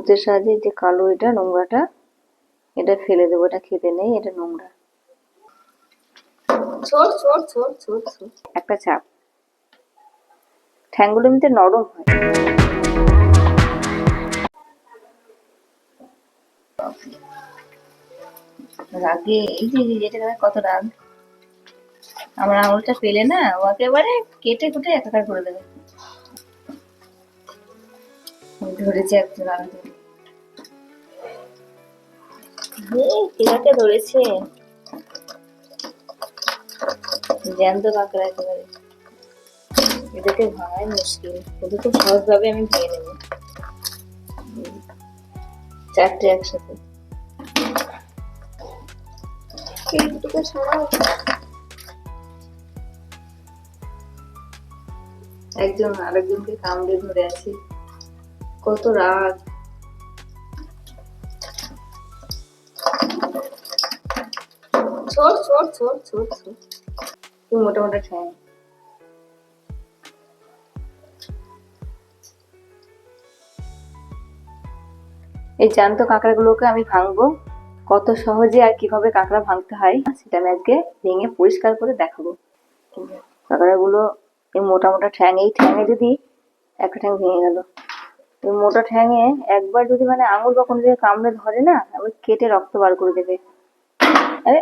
সুতের সাহায্যে যে কালো এটা নোংরাটা এটা ফেলে দেবো এটা খেতে নেই এটা নোংরা। একটা চাপ। ঠ্যাংগুলো এমনিতে নরম হয়। রাগে এই যে এই যে এটা কত রাগ। আমার আঙুলটা পেলে না ও একেবারে কেটে কুটে একাকার করে দেবে। ধরেছে একজন আরেকজন। কিরাকে ধরেছে। জ্যান্ত কাঁকড়া একেবারে। এটাকে ভাঙাই মুশকিল। কিন্তু খুব সহজভাবে আমি ভেঙে নেব। চারটে একসাথে। এইটুকু একজন আরেকজনকে কামড়ে ধরে আছে। কত কি মোটা মোটা ঠ্যাং এই জ্যান্ত কাঁকড়াগুলোকে আমি ভাঙবো। কত সহজে আর কীভাবে কাঁকড়া ভাঙতে হয় সেটা আমি আজকে ভেঙে পরিষ্কার করে দেখাবো। কাঁকড়াগুলো এই মোটা মোটা ঠ্যাং এই ঠ্যাঙে যদি একটা ঠ্যাং ভেঙে গেল। এই মোটা ঠ্যাঙে একবার যদি মানে আঙুল বা কোনো জায়গায় কামড়ে ধরে না, আবার কেটে রক্ত বার করে দেবে। আরে,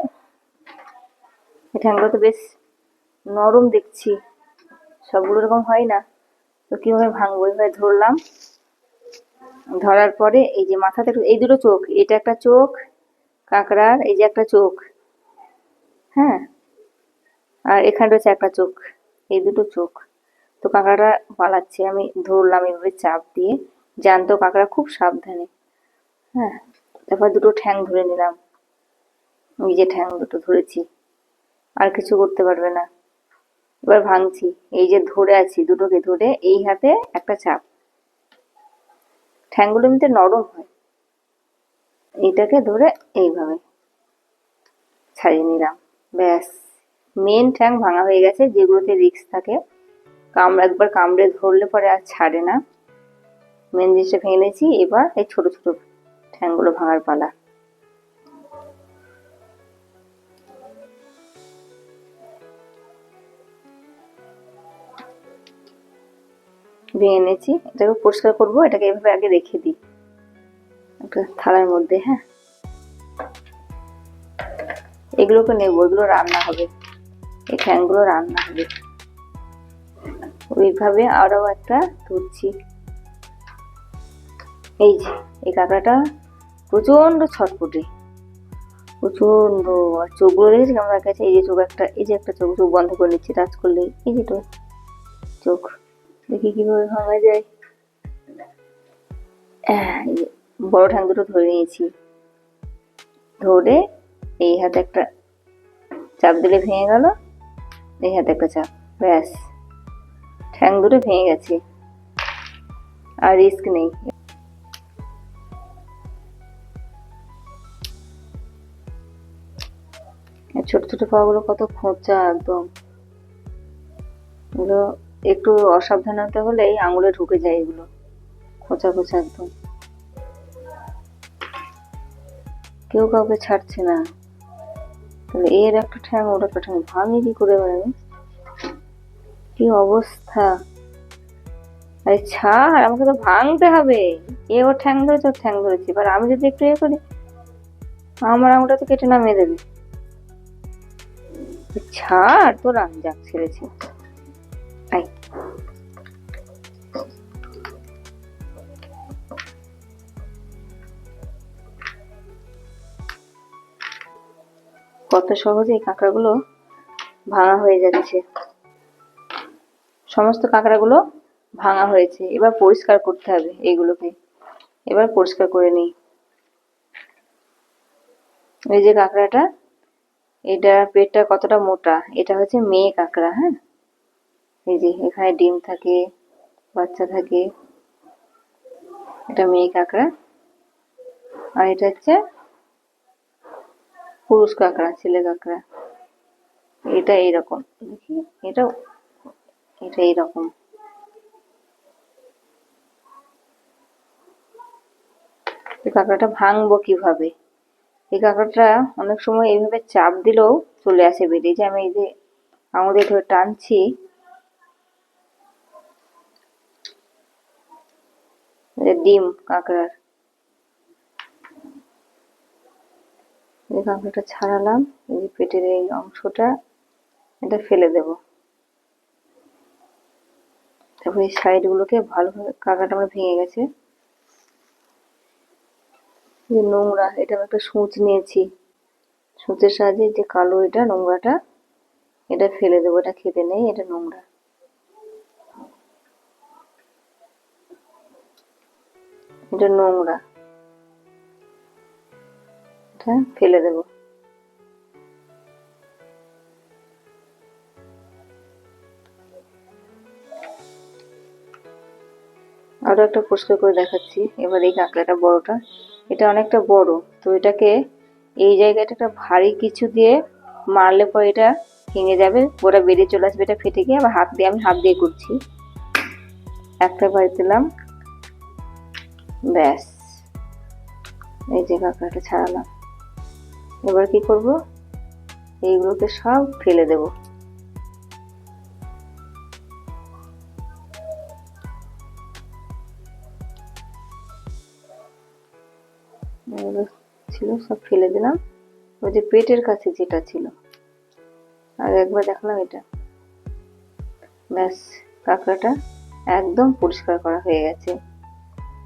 এই ঠ্যাংগুলো তো বেশ নরম দেখছি। সবগুলো এরকম হয় না। তো কীভাবে ভাঙবো? এইভাবে ধরলাম। ধরার পরে এই যে মাথাতে এই দুটো চোখ, এটা একটা চোখ, কাঁকড়ার, এই যে একটা চোখ। হ্যাঁ? আর এখানে রয়েছে একটা চোখ, এই দুটো চোখ। তো কাঁকড়াটা পালাচ্ছে, আমি ধরলাম এভাবে চাপ দিয়ে। জ্যান্ত কাঁকড়া খুব সাবধানে। হ্যাঁ তারপর দুটো ঠ্যাং ধরে নিলাম। এই যে ঠ্যাং দুটো ধরেছি, আর কিছু করতে পারবে না। এবার ভাঙছি, এই যে ধরে আছি দুটোকে ধরে এই হাতে একটা চাপ। ঠ্যাংগুলো এমনিতে নরম হয়। এইটাকে ধরে এইভাবে ছাড়িয়ে নিলাম। ব্যাস মেন ঠ্যাং ভাঙা হয়ে গেছে, যেগুলোতে রিক্স থাকে। কামড় একবার কামড়ে ধরলে পরে আর ছাড়ে না। মেন জিনিসটা ভেঙে নিয়েছি, এবার এই ছোট ছোট ঠ্যাংগুলো ভাঙার পালা। ভেঙে নিয়েছি, এটাকে পরিষ্কার করব, এটাকে এভাবে আগে রেখে দিই। একটা থালার মধ্যে হ্যাঁ। এগুলোকে নেব, এগুলো রান্না হবে। এই ঠ্যাংগুলো রান্না হবে। ওইভাবে আরও একটা তুলছি। এই যে, এই কাঁকড়াটা প্রচণ্ড ছটপটে প্রচণ্ড, আর চোখগুলো দেখেছি কেমন দেখাচ্ছে এই যে চোখ একটা, এই যে একটা চোখ চোখ বন্ধ করে নিচ্ছি, টাচ করলে এই যে তো চোখ, দেখি কীভাবে ভাঙা যায়। বড় ঠ্যাং দুটো ধরে নিয়েছি। ধরে এই হাতে একটা চাপ দিলে ভেঙে গেল, এই হাতে একটা চাপ, ব্যাস। ঠ্যাং দুটো ভেঙে গেছে। আর রিস্ক নেই। ছোট ছোট পাগুলো কত খোঁচা একদম। এগুলো একটু অসাবধানতা হলে এই আঙুলে ঢুকে যায় এগুলো। খোঁচা খোঁচা একদম। কেউ কাউকে ছাড়ছে না। তাহলে এর একটা ঠ্যাং, ওর একটা ঠ্যাং। ভাঙি কি করে আমি কি অবস্থা? আরে ছাড়, আমাকে তো ভাঙতে হবে। এ ওর ঠ্যাং ধরেছে ওর ঠ্যাং ধরেছে। এবার আমি যদি একটু ইয়ে করি, আমার আঙুলটা তো কেটে নামিয়ে দেবে। ছাড়, তোরা যাক ছেড়েছে। কত সহজে কাঁকড়াগুলো ভাঙা হয়ে যাচ্ছে। সমস্ত কাঁকড়াগুলো ভাঙা হয়েছে। এবার পরিষ্কার করতে হবে এইগুলোকে এবার পরিষ্কার করে নিই। এই যে কাঁকড়াটা, এটা পেটটা কতটা মোটা? এটা হচ্ছে মেয়ে কাঁকড়া হ্যাঁ? এই যে এখানে ডিম থাকে, বাচ্চা থাকে। এটা মেয়ে কাঁকড়া। আর এটা হচ্ছে পুরুষ কাঁকড়া, ছেলে কাঁকড়া। এটা এইরকম। দেখি, এটা এটা এইরকম। এই কাঁকড়াটা ভাঙবো কীভাবে? এই কাঁকড়াটা অনেক সময় এইভাবে চাপ দিলেও চলে আসে বেরিয়ে যে আমি এই যে আমাদের ধরে টানছি ডিম কাঁকড়ার। এই কাঁকড়াটা ছাড়ালাম, এই যে পেটের এই অংশটা, এটা ফেলে দেব। তারপর এই সাইড গুলোকে ভালোভাবে কাঁকড়াটা আমার ভেঙে গেছে। যে নোংরা, এটা আমি একটা সূচ নিয়েছি। সূচের সাহায্যে যে কালো এটা নোংরাটা, এটা ফেলে দেবো, এটা খেতে নেই, এটা নোংরা। এটা নোংরা। এটা ফেলে দেবো। আরও একটা পরিষ্কার করে দেখাচ্ছি। এবার এই কাঁকড়াটা বড়টা। এটা অনেকটা বড়। তো এটাকে এই জায়গাটা একটা ভারী কিছু দিয়ে মারলে পরে এটা ভেঙে যাবে। ওরা বেরিয়ে চলে আসবে, এটা ফেটে গিয়ে আবার হাত দিয়ে আমি হাত দিয়ে করছি। একটা বাড়ি দিলাম। ব্যাস। এই যে কাঁকড়াটা ছাড়ালাম। এবার কি করব? এইগুলোকে সব ফেলে দেব। ছিল, সব ফেলে দিলাম। ওই যে পেটের কাছে যেটা ছিল। আর একবার দেখলাম এটা। ব্যাস, কাঁকড়াটা একদম পরিষ্কার করা হয়ে গেছে।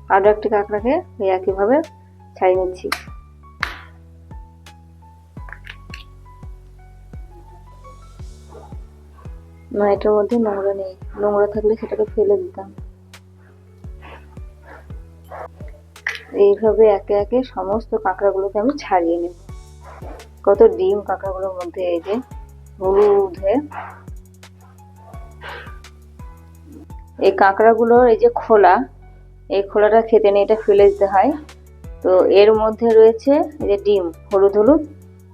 আরও একটি কাঁকড়াকে ওই একইভাবে ছাড়িয়ে নিচ্ছি। না, এটার মধ্যে নোংরা নেই। নোংরা থাকলে সেটাকে ফেলে দিতাম। এইভাবে একে একে সমস্ত কাঁকড়াগুলোকে আমি ছাড়িয়ে নেব। কত ডিম কাঁকড়াগুলোর মধ্যে, এই যে হলুদ হয়ে এই কাঁকড়াগুলোর এই যে খোলা, এই খোলাটা খেতে নিয়ে এটা ফেলে দিতে হয়। তো এর মধ্যে রয়েছে এই যে ডিম, হলুদ হলুদ,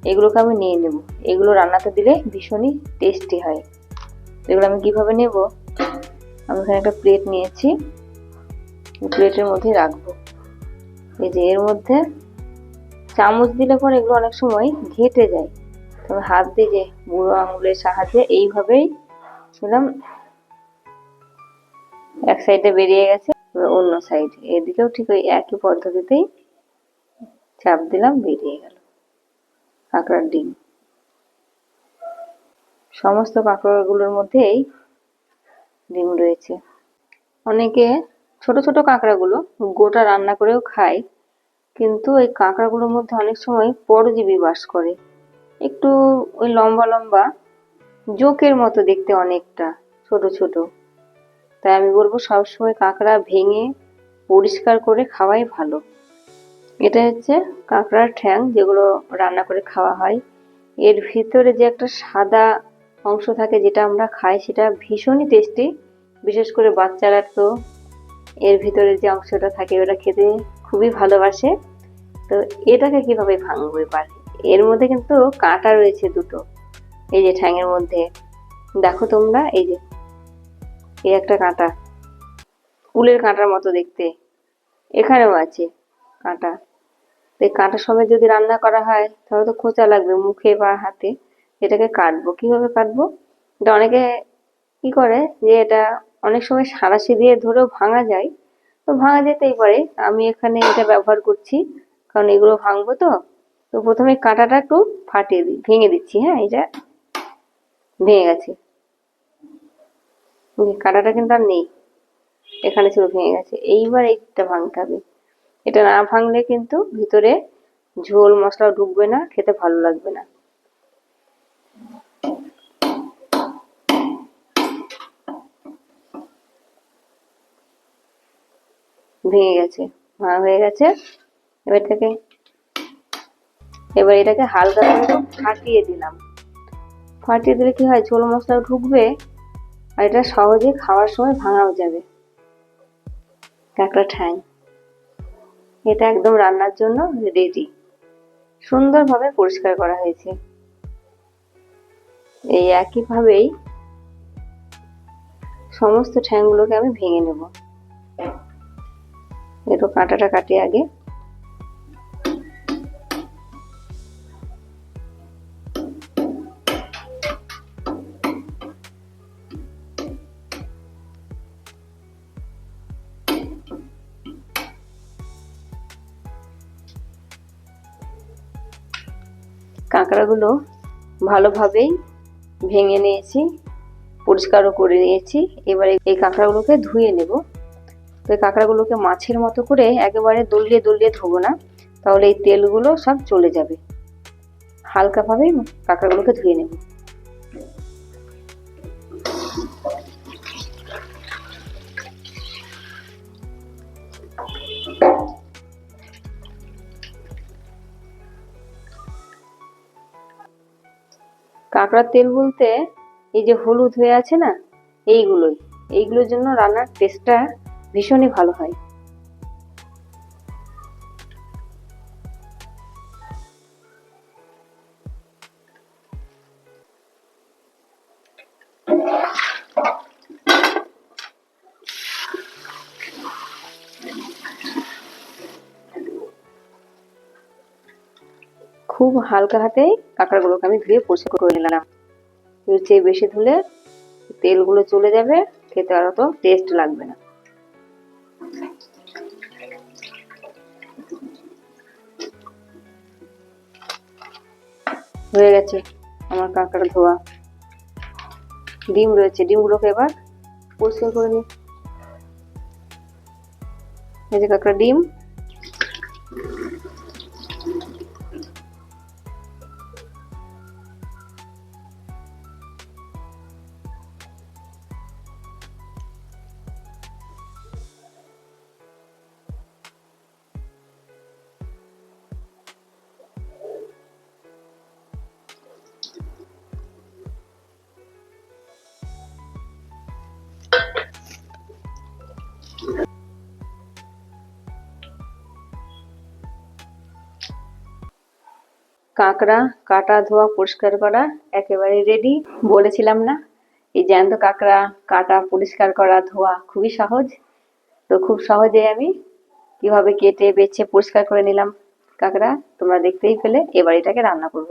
এগুলোকে আমি নিয়ে নেব। এগুলো রান্নাতে দিলে ভীষণই টেস্টি হয়। এগুলো আমি কীভাবে নেব? আমি এখানে একটা প্লেট নিয়েছি। প্লেটের মধ্যে রাখব। এই যে এর মধ্যে চামচ দিলে পরে এগুলো অনেক সময় ঘেটে যায়। তবে হাত দিয়ে যে বুড়ো আঙুলের সাহায্যে এইভাবেই ছিলাম। এক সাইডে বেরিয়ে গেছে অন্য সাইড। এদিকেও ঠিক ওই একই পদ্ধতিতেই চাপ দিলাম, বেরিয়ে গেল। কাঁকড়ার ডিম। সমস্ত কাঁকড়াগুলোর মধ্যেই ডিম রয়েছে। অনেকে ছোট ছোট কাঁকড়াগুলো গোটা রান্না করেও খায়, কিন্তু এই কাঁকড়াগুলোর মধ্যে অনেক সময় পরজীবী বাস করে। একটু ওই লম্বা লম্বা, জোকের মতো দেখতে অনেকটা ছোট ছোট। তাই আমি বলব সবসময় কাঁকড়া ভেঙে পরিষ্কার করে খাওয়াই ভালো। এটা হচ্ছে কাঁকড়ার ঠ্যাং যেগুলো রান্না করে খাওয়া হয়। এর ভিতরে যে একটা সাদা অংশ থাকে যেটা আমরা খাই সেটা ভীষণই টেস্টি বিশেষ করে বাচ্চারা তো এর ভিতরে যে অংশটা থাকে ওটা খেতে খুবই ভালোবাসে। তো এটাকে কীভাবে ভাঙবো এবার? এর মধ্যে কিন্তু কাঁটা রয়েছে দুটো। এই যে ঠ্যাঙের মধ্যে। দেখো তোমরা, এই যে, এই একটা কাঁটা। উলের কাঁটার মতো দেখতে। এখানেও আছে কাঁটা। তো এই কাঁটার সময় যদি রান্না করা হয়, তাহলে তো খোঁচা লাগবে মুখে বা হাতে। এটাকে কাটবো। কীভাবে কাটবো? এটা অনেকে কি করে যে এটা অনেক সময় সাঁড়াশি দিয়ে ধরেও ভাঙা যায়। তো ভাঙা যেতেই পারে। আমি এখানে এটা ব্যবহার করছি, কারণ এগুলো ভাঙবো তো। তো প্রথমে কাঁটাটা একটু ফাটিয়ে দিই ভেঙে দিচ্ছি হ্যাঁ এটা ভেঙে গেছে। কাঁটাটা কিন্তু আর নেই। এখানে ছিল ভেঙে গেছে। এইবার এইটা ভাঙতে হবে। এটা না ভাঙলে কিন্তু ভিতরে ঝোল মশলা ঢুকবে না, খেতে ভালো লাগবে না। ভেঙে গেছে, ভাঙা হয়ে গেছে। এবার থেকে এবার এটাকে হালকা করে ফাটিয়ে দিলাম। ফাটিয়ে দিলে কি হয়, ঝোল মশলা ঢুকবে আর এটা সহজে খাওয়ার সময় ভাঙাও যাবে। কাঁকড়া ঠ্যাং। এটা একদম রান্নার জন্য রেডি সুন্দরভাবে পরিষ্কার করা হয়েছে। এই একইভাবেই সমস্ত ঠ্যাংগুলোকে আমি ভেঙে নেব। কাঁটাটা কাটে আগে। কাঁকড়াগুলো ভালোভাবেই ভেঙে নিয়েছি, পরিষ্কারও করে নিয়েছি। এবারে এই কাঁকড়াগুলোকে ধুয়ে নেব। তো এই কাঁকড়াগুলোকে মাছের মতো করে একেবারে দলিয়ে দলিয়ে ধোবো না, তাহলে এই তেলগুলো সব চলে যাবে। হালকাভাবেই কাঁকড়াগুলোকে ধুয়ে নেব। কাঁকড়ার তেল বলতে এই যে হলুদ হয়ে আছে না, এইগুলোই। এইগুলোর জন্য রান্নার টেস্টটা ভীষণই ভালো হয়। খুব হালকা হাতে কাঁকড়াগুলোকে আমি ধুয়ে পরিষ্কার করে নিলাম। এর চেয়ে বেশি ধুলে তেলগুলো চলে যাবে, খেতে আর অত টেস্ট লাগবে না। হয়ে গেছে আমার কাঁকড়া ধোয়া। ডিম রয়েছে, ডিমগুলোকে এবার পরিষ্কার করে নিই। এই যে কাঁকড়া ডিম। কাঁকড়া, কাটা ধোয়া, পরিষ্কার করা, একেবারে রেডি বলেছিলাম না, এই জ্যান্ত কাঁকড়া, কাটা পরিষ্কার করা, ধোয়া খুবই সহজ। তো খুব সহজে আমি কীভাবে কেটে, বেছে, পরিষ্কার করে নিলাম কাঁকড়া, তোমরা দেখতেই পেলে, এবার এটাকে রান্না করব।